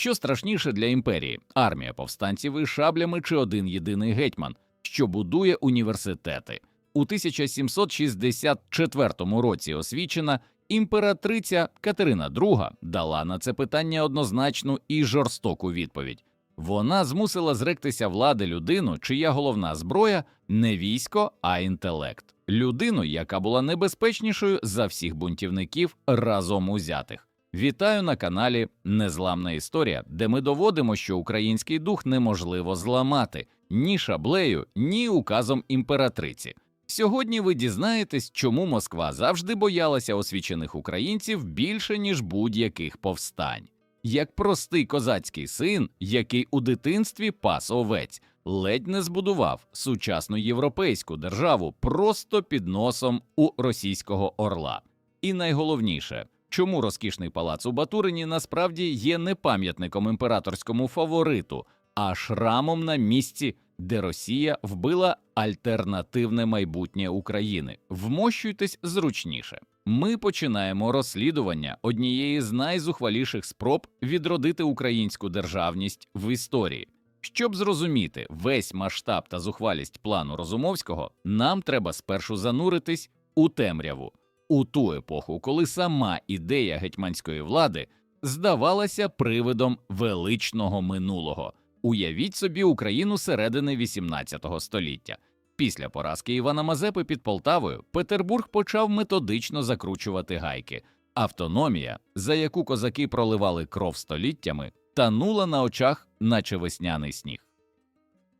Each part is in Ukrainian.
Що страшніше для імперії армія повстанців із шаблями чи один єдиний гетьман, що будує університети. У 1764 році освічена імператриця Катерина II дала на це питання однозначну і жорстоку відповідь. Вона змусила зректися влади людину, чия головна зброя не військо, а інтелект, людину, яка була небезпечнішою за всіх бунтівників разом узятих. Вітаю на каналі Незламна історія, де ми доводимо, що український дух неможливо зламати ні шаблею, ні указом імператриці. Сьогодні ви дізнаєтесь, чому Москва завжди боялася освічених українців більше ніж будь-яких повстань. Як простий козацький син, який у дитинстві пас овець, ледь не збудував сучасну європейську державу просто під носом у російського орла. І найголовніше, чому розкішний палац у Батурині насправді є не пам'ятником імператорському фавориту, а шрамом на місці, де Росія вбила альтернативне майбутнє України. Вмощуйтесь зручніше. Ми починаємо розслідування однієї з найзухваліших спроб відродити українську державність в історії. Щоб зрозуміти весь масштаб та зухвалість плану Розумовського, нам треба спершу зануритись у темряву, у ту епоху, коли сама ідея гетьманської влади здавалася привидом величного минулого. Уявіть собі Україну середини XVIII століття. Після поразки Івана Мазепи під Полтавою Петербург почав методично закручувати гайки. Автономія, за яку козаки проливали кров століттями, танула на очах, наче весняний сніг.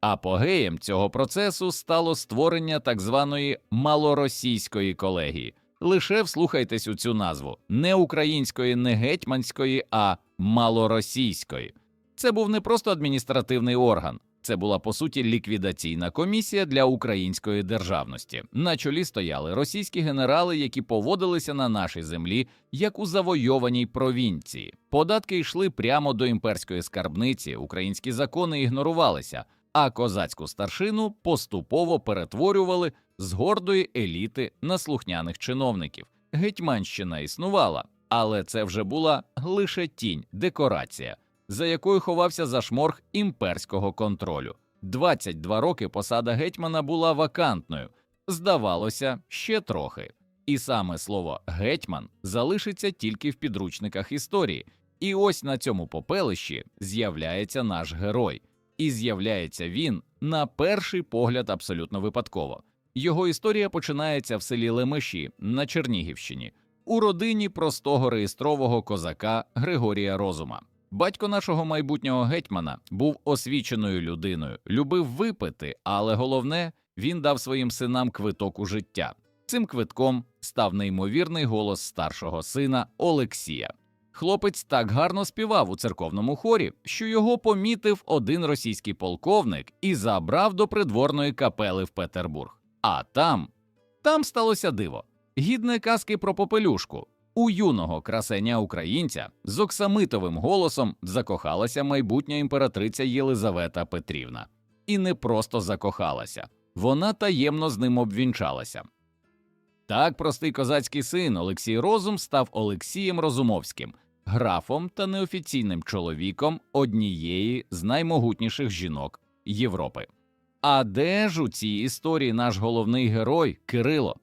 Апогеєм цього процесу стало створення так званої малоросійської колегії. Лише вслухайтесь у цю назву не української, не гетьманської, а малоросійської. Це був не просто адміністративний орган, це була по суті ліквідаційна комісія для української державності. На чолі стояли російські генерали, які поводилися на нашій землі як у завойованій провінції. Податки йшли прямо до імперської скарбниці, українські закони ігнорувалися, а козацьку старшину поступово перетворювали з гордої еліти на слухняних чиновників. Гетьманщина існувала, але це вже була лише тінь, декорація за якою ховався зашморг імперського контролю. 22 роки посада гетьмана була вакантною, здавалося, ще трохи. І саме слово гетьман залишиться тільки в підручниках історії. І ось на цьому попелищі з'являється наш герой, і з'являється він на перший погляд абсолютно випадково. Його історія починається в селі Лемеші на Чернігівщині, у родині простого реєстрового козака Григорія Розума. Батько нашого майбутнього гетьмана був освіченою людиною, любив випити, але головне, він дав своїм синам квиток у життя. Цим квитком став неймовірний голос старшого сина Олексія. Хлопець так гарно співав у церковному хорі, що його помітив один російський полковник і забрав до придворної капели в Петербург. А там, там сталося диво гідне казки про попелюшку. У юного красеня українця з оксамитовим голосом закохалася майбутня імператриця Єлизавета Петрівна. І не просто закохалася, вона таємно з ним обвінчалася. Так простий козацький син Олексій Розум став Олексієм Розумовським, графом та неофіційним чоловіком однієї з наймогутніших жінок Європи. А де ж у цій історії наш головний герой Кирило?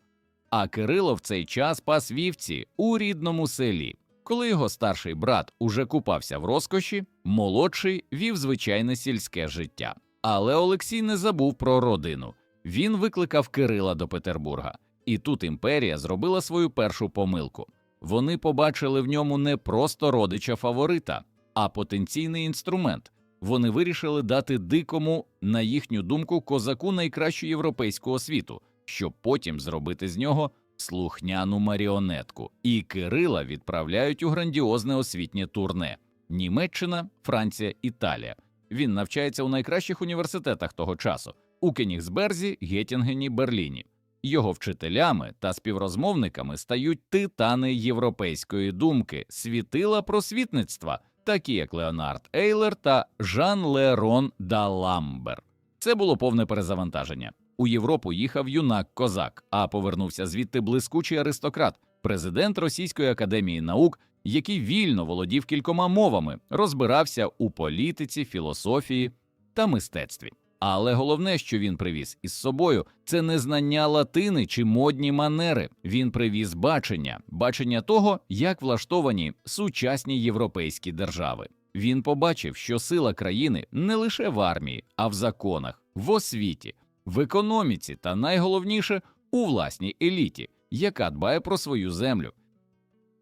А Кирило в цей час пас вівці у рідному селі. Коли його старший брат уже купався в розкоші, молодший вів звичайне сільське життя. Але Олексій не забув про родину. Він викликав Кирила до Петербурга, і тут імперія зробила свою першу помилку. Вони побачили в ньому не просто родича фаворита, а потенційний інструмент. Вони вирішили дати дикому, на їхню думку, козаку найкращу європейську освіту щоб потім зробити з нього слухняну маріонетку, і Кирила відправляють у грандіозне освітнє турне Німеччина, Франція, Італія. Він навчається у найкращих університетах того часу у Кенігсберзі, Геттінгені, Берліні. Його вчителями та співрозмовниками стають титани європейської думки, світила просвітництва, такі як Леонард Ейлер та Жан Лерон Даламбер. Це було повне перезавантаження. У Європу їхав юнак козак, а повернувся звідти блискучий аристократ, президент Російської академії наук який вільно володів кількома мовами, розбирався у політиці, філософії та мистецтві. Але головне, що він привіз із собою, це не знання латини чи модні манери. Він привіз бачення, бачення того, як влаштовані сучасні європейські держави. Він побачив, що сила країни не лише в армії, а в законах, в освіті, в економіці та найголовніше у власній еліті, яка дбає про свою землю.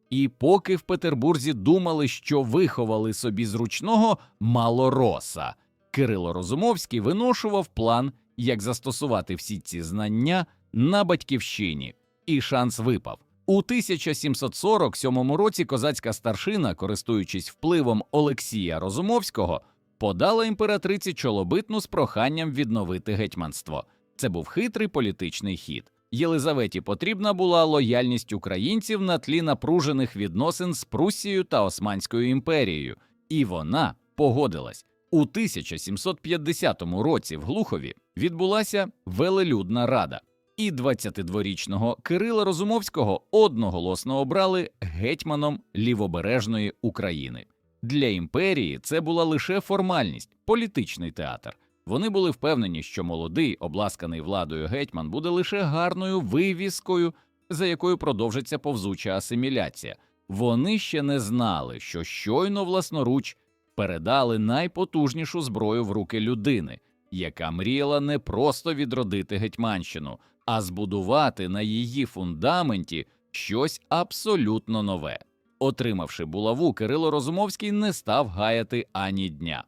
І поки в Петербурзі думали, що виховали собі зручного малороса, Кирило Розумовський виношував план, як застосувати всі ці знання на батьківщині, і шанс випав. У 1747 році козацька старшина, користуючись впливом Олексія Розумовського, подала імператриці чолобитну з проханням відновити гетьманство. Це був хитрий політичний хід. Єлизаветі потрібна була лояльність українців на тлі напружених відносин з Пруссією та Османською імперією, і вона погодилась. У 1750 році в Глухові відбулася велелюдна рада, і 22-річного Кирила Розумовського одноголосно обрали гетьманом лівобережної України. Для імперії це була лише формальність, політичний театр. Вони були впевнені, що молодий, обласканий владою гетьман буде лише гарною вивіскою, за якою продовжиться повзуча асиміляція. Вони ще не знали, що щойно власноруч передали найпотужнішу зброю в руки людини, яка мріяла не просто відродити Гетьманщину, а збудувати на її фундаменті щось абсолютно нове. Отримавши булаву, Кирило Розумовський не став гаяти ані дня.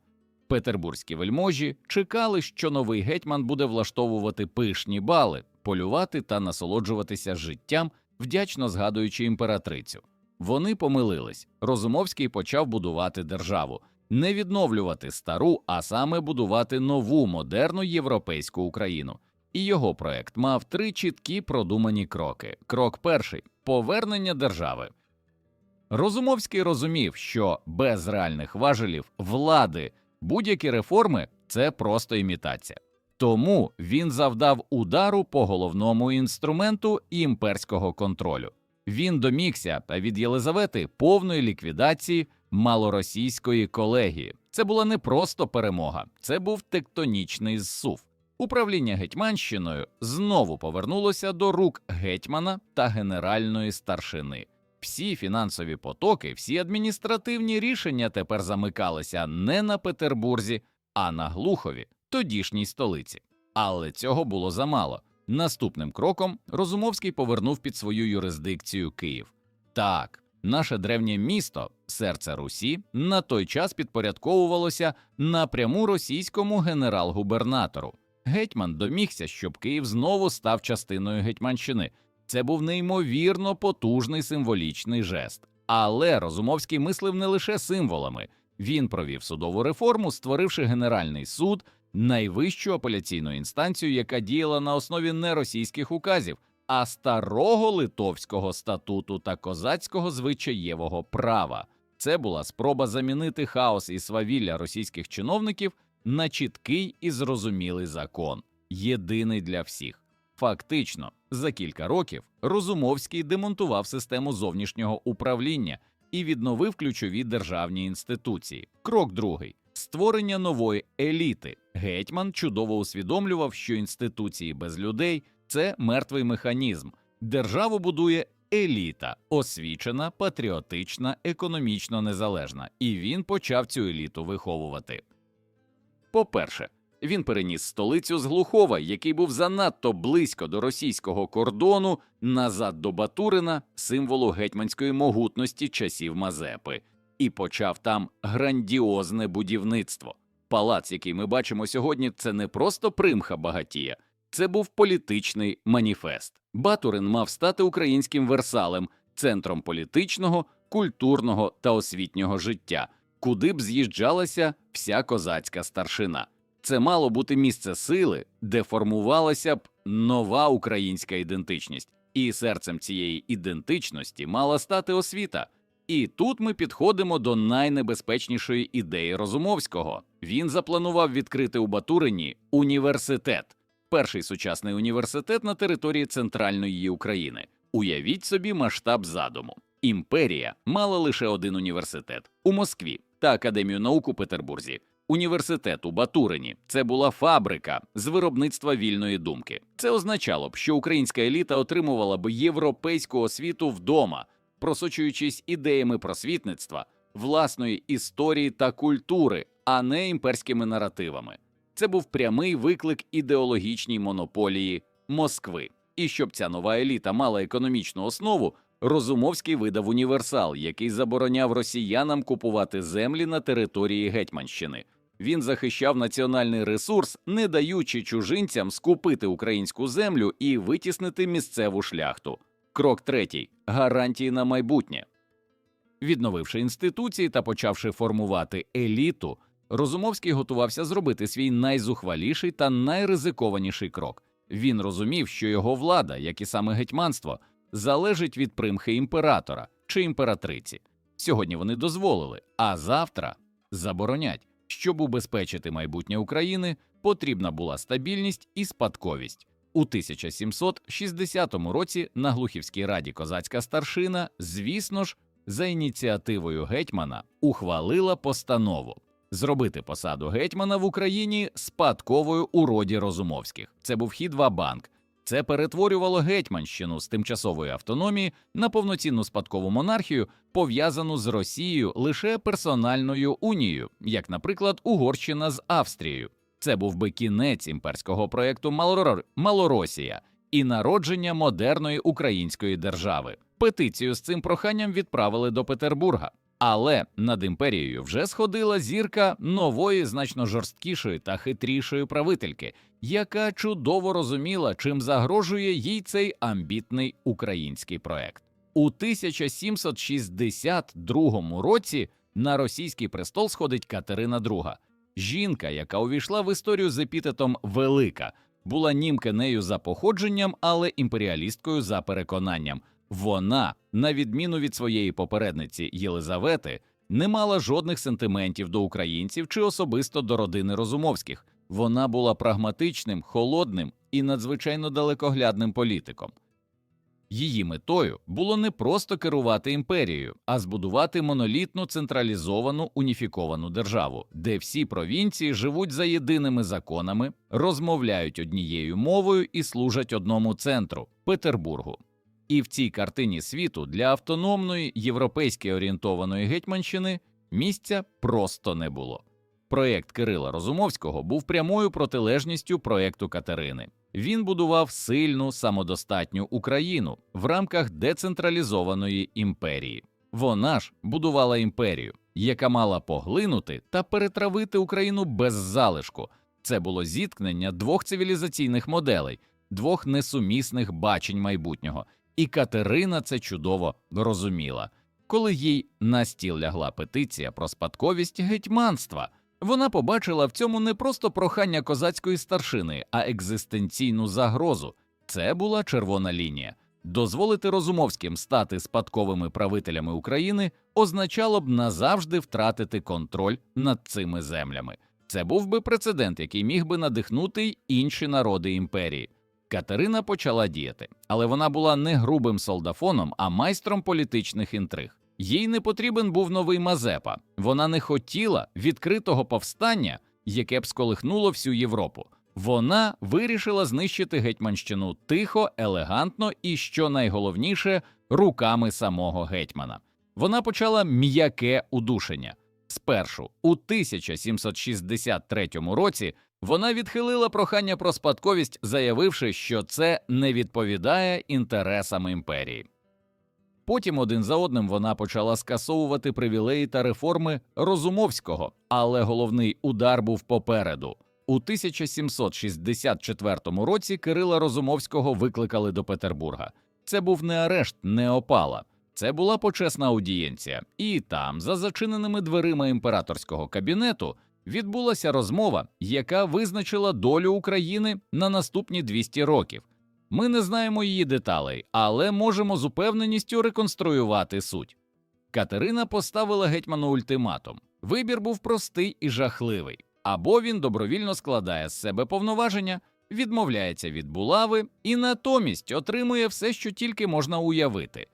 Петербурзькі вельможі чекали, що новий гетьман буде влаштовувати пишні бали, полювати та насолоджуватися життям, вдячно згадуючи імператрицю. Вони помилились. Розумовський почав будувати державу, не відновлювати стару, а саме будувати нову модерну європейську Україну. І його проект мав три чіткі продумані кроки. Крок перший повернення держави. Розумовський розумів, що без реальних важелів влади будь-які реформи це просто імітація. Тому він завдав удару по головному інструменту імперського контролю. Він домігся від Єлизавети повної ліквідації малоросійської колегії. Це була не просто перемога, це був тектонічний зсув. Управління Гетьманщиною знову повернулося до рук гетьмана та генеральної старшини. Всі фінансові потоки, всі адміністративні рішення тепер замикалися не на Петербурзі, а на Глухові, тодішній столиці. Але цього було замало. Наступним кроком Розумовський повернув під свою юрисдикцію Київ. Так, наше древнє місто, серце Русі, на той час підпорядковувалося напряму російському генерал-губернатору. Гетьман домігся, щоб Київ знову став частиною Гетьманщини. Це був неймовірно потужний символічний жест. Але Розумовський мислив не лише символами. Він провів судову реформу, створивши Генеральний суд, найвищу апеляційну інстанцію, яка діяла на основі не російських указів, а старого литовського статуту та козацького звичаєвого права. Це була спроба замінити хаос і свавілля російських чиновників на чіткий і зрозумілий закон, єдиний для всіх. Фактично, за кілька років Розумовський демонтував систему зовнішнього управління і відновив ключові державні інституції. Крок другий створення нової еліти. Гетьман чудово усвідомлював, що інституції без людей це мертвий механізм. Державу будує еліта, освічена, патріотична, економічно незалежна, і він почав цю еліту виховувати. По-перше, він переніс столицю з Глухова, який був занадто близько до російського кордону, назад до Батурина, символу гетьманської могутності часів Мазепи, і почав там грандіозне будівництво. Палац, який ми бачимо сьогодні, це не просто примха багатія, це був політичний маніфест. Батурин мав стати українським версалем, центром політичного, культурного та освітнього життя, куди б з'їжджалася вся козацька старшина. Це мало бути місце сили, де формувалася б нова українська ідентичність, і серцем цієї ідентичності мала стати освіта. І тут ми підходимо до найнебезпечнішої ідеї Розумовського. Він запланував відкрити у Батурині університет, перший сучасний університет на території центральної України. Уявіть собі масштаб задуму. Імперія мала лише один університет у Москві та Академію наук у Петербурзі. Університет у Батурині це була фабрика з виробництва вільної думки. Це означало б, що українська еліта отримувала б європейську освіту вдома, просочуючись ідеями просвітництва, власної історії та культури, а не імперськими наративами. Це був прямий виклик ідеологічній монополії Москви. І щоб ця нова еліта мала економічну основу, Розумовський видав універсал, який забороняв росіянам купувати землі на території Гетьманщини. Він захищав національний ресурс, не даючи чужинцям скупити українську землю і витіснити місцеву шляхту. Крок третій гарантії на майбутнє. Відновивши інституції та почавши формувати еліту, Розумовський готувався зробити свій найзухваліший та найризикованіший крок. Він розумів, що його влада, як і саме гетьманство, залежить від примхи імператора чи імператриці. Сьогодні вони дозволили, а завтра заборонять. Щоб убезпечити майбутнє України, потрібна була стабільність і спадковість. У 1760 році на Глухівській раді козацька старшина, звісно ж, за ініціативою гетьмана ухвалила постанову зробити посаду гетьмана в Україні спадковою у роді Розумовських. Це був хід банк. Це перетворювало Гетьманщину з тимчасової автономії на повноцінну спадкову монархію, пов'язану з Росією лише персональною унією, як, наприклад, Угорщина з Австрією. Це був би кінець імперського проєкту Малорор... Малоросія і народження модерної української держави. Петицію з цим проханням відправили до Петербурга. Але над імперією вже сходила зірка нової, значно жорсткішої та хитрішої правительки, яка чудово розуміла, чим загрожує їй цей амбітний український проект. У 1762 році на російський престол сходить Катерина II. жінка, яка увійшла в історію з епітетом Велика, була німке нею за походженням, але імперіалісткою за переконанням. Вона, на відміну від своєї попередниці Єлизавети, не мала жодних сентиментів до українців чи особисто до родини Розумовських. Вона була прагматичним, холодним і надзвичайно далекоглядним політиком. Її метою було не просто керувати імперією, а збудувати монолітну централізовану уніфіковану державу, де всі провінції живуть за єдиними законами, розмовляють однією мовою і служать одному центру Петербургу. І в цій картині світу для автономної європейськи орієнтованої гетьманщини місця просто не було. Проєкт Кирила Розумовського був прямою протилежністю проєкту Катерини. Він будував сильну самодостатню Україну в рамках децентралізованої імперії. Вона ж будувала імперію, яка мала поглинути та перетравити Україну без залишку. Це було зіткнення двох цивілізаційних моделей, двох несумісних бачень майбутнього. І Катерина це чудово розуміла. Коли їй на стіл лягла петиція про спадковість гетьманства, вона побачила в цьому не просто прохання козацької старшини, а екзистенційну загрозу. Це була червона лінія. Дозволити Розумовським стати спадковими правителями України означало б назавжди втратити контроль над цими землями. Це був би прецедент, який міг би надихнути й інші народи імперії. Катерина почала діяти, але вона була не грубим солдафоном, а майстром політичних інтриг. Їй не потрібен був новий Мазепа. Вона не хотіла відкритого повстання, яке б сколихнуло всю Європу. Вона вирішила знищити Гетьманщину тихо, елегантно і, що найголовніше, руками самого гетьмана. Вона почала м'яке удушення. Спершу, у 1763 році, вона відхилила прохання про спадковість, заявивши, що це не відповідає інтересам імперії. Потім один за одним вона почала скасовувати привілеї та реформи Розумовського, але головний удар був попереду. У 1764 році Кирила Розумовського викликали до Петербурга. Це був не арешт, не опала. Це була почесна аудієнція, і там, за зачиненими дверима імператорського кабінету, відбулася розмова, яка визначила долю України на наступні 200 років. Ми не знаємо її деталей, але можемо з упевненістю реконструювати суть. Катерина поставила гетьману ультиматум. Вибір був простий і жахливий або він добровільно складає з себе повноваження, відмовляється від булави і натомість отримує все, що тільки можна уявити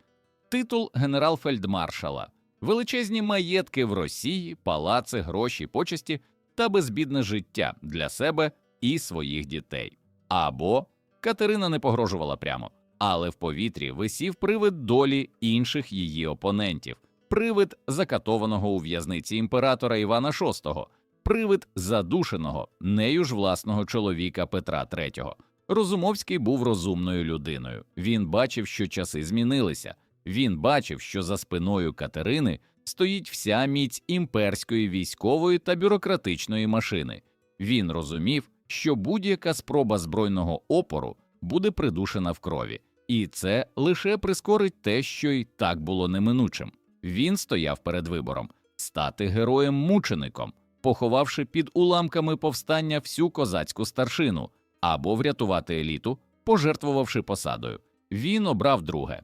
титул генерал-фельдмаршала, величезні маєтки в Росії, палаци, гроші, почесті та безбідне життя для себе і своїх дітей. Або Катерина не погрожувала прямо, але в повітрі висів привид долі інших її опонентів, привид закатованого у в'язниці імператора Івана VI, привид задушеного нею ж власного чоловіка Петра III. Розумовський був розумною людиною. Він бачив, що часи змінилися. Він бачив, що за спиною Катерини стоїть вся міць імперської військової та бюрократичної машини. Він розумів, що будь-яка спроба збройного опору буде придушена в крові, і це лише прискорить те, що й так було неминучим. Він стояв перед вибором стати героєм-мучеником, поховавши під уламками повстання всю козацьку старшину, або врятувати еліту, пожертвувавши посадою. Він обрав друге.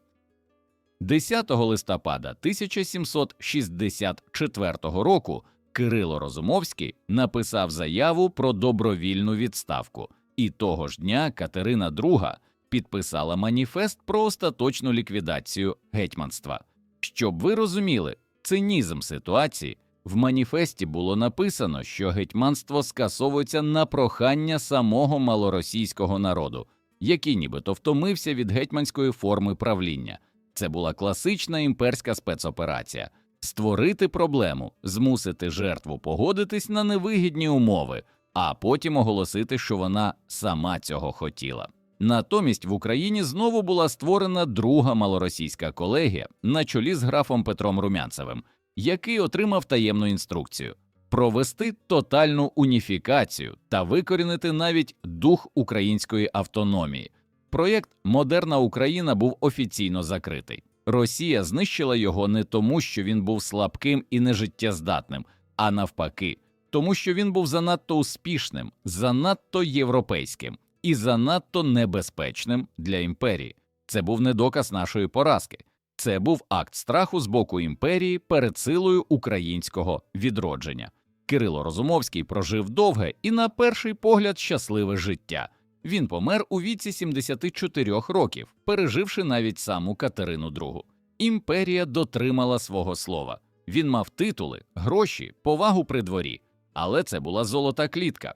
10 листопада 1764 року Кирило Розумовський написав заяву про добровільну відставку, і того ж дня Катерина II підписала маніфест про остаточну ліквідацію гетьманства. Щоб ви розуміли цинізм ситуації, в маніфесті було написано, що гетьманство скасовується на прохання самого малоросійського народу, який нібито втомився від гетьманської форми правління. Це була класична імперська спецоперація створити проблему, змусити жертву погодитись на невигідні умови, а потім оголосити, що вона сама цього хотіла. Натомість в Україні знову була створена друга малоросійська колегія на чолі з графом Петром Румянцевим, який отримав таємну інструкцію провести тотальну уніфікацію та викорінити навіть дух української автономії. Проєкт Модерна Україна був офіційно закритий. Росія знищила його не тому, що він був слабким і нежиттєздатним, а навпаки, тому що він був занадто успішним, занадто європейським і занадто небезпечним для імперії. Це був не доказ нашої поразки, це був акт страху з боку імперії перед силою українського відродження. Кирило Розумовський прожив довге і, на перший погляд, щасливе життя. Він помер у віці 74 років, переживши навіть саму Катерину II. Імперія дотримала свого слова. Він мав титули, гроші, повагу при дворі, але це була золота клітка.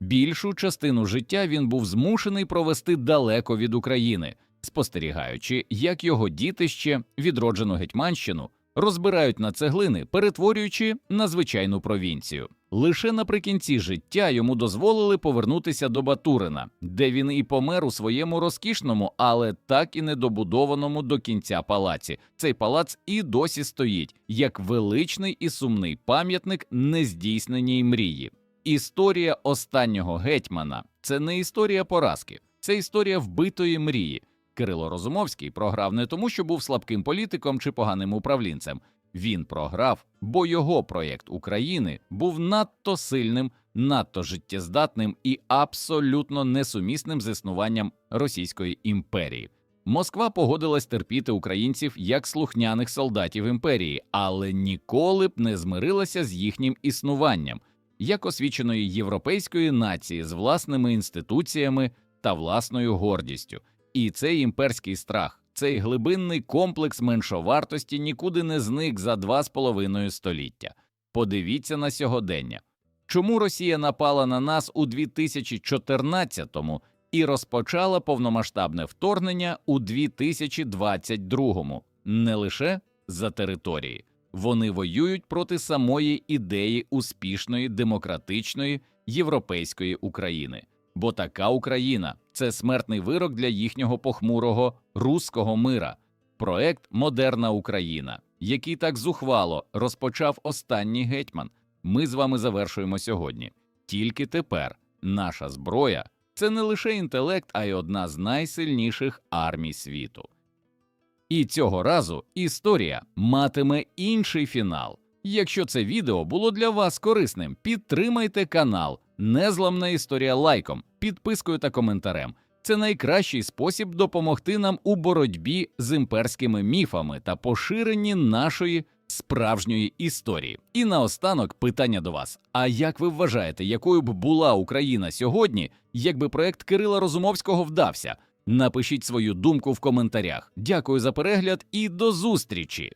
Більшу частину життя він був змушений провести далеко від України, спостерігаючи, як його дітище, відроджену Гетьманщину, розбирають на цеглини, перетворюючи на звичайну провінцію. Лише наприкінці життя йому дозволили повернутися до Батурина, де він і помер у своєму розкішному, але так і недобудованому до кінця палаці. Цей палац і досі стоїть як величний і сумний пам'ятник нездійсненій мрії. Історія останнього гетьмана це не історія поразки, це історія вбитої мрії. Кирило Розумовський програв не тому, що був слабким політиком чи поганим управлінцем. Він програв, бо його проєкт України був надто сильним, надто життєздатним і абсолютно несумісним з існуванням Російської імперії. Москва погодилась терпіти українців як слухняних солдатів імперії, але ніколи б не змирилася з їхнім існуванням як освіченої європейської нації з власними інституціями та власною гордістю. І цей імперський страх, цей глибинний комплекс меншовартості нікуди не зник за два з половиною століття. Подивіться на сьогодення. Чому Росія напала на нас у 2014-му і розпочала повномасштабне вторгнення у 2022-му? Не лише за території, вони воюють проти самої ідеї успішної демократичної європейської України, бо така Україна це смертний вирок для їхнього похмурого руського мира, проект Модерна Україна, який так зухвало розпочав останній гетьман. Ми з вами завершуємо сьогодні. Тільки тепер наша зброя це не лише інтелект, а й одна з найсильніших армій світу. І цього разу історія матиме інший фінал. Якщо це відео було для вас корисним, підтримайте канал Незламна історія лайком, підпискою та коментарем. Це найкращий спосіб допомогти нам у боротьбі з імперськими міфами та поширенні нашої справжньої історії. І наостанок питання до вас: а як ви вважаєте, якою б була Україна сьогодні, якби проект Кирила Розумовського вдався? Напишіть свою думку в коментарях. Дякую за перегляд і до зустрічі!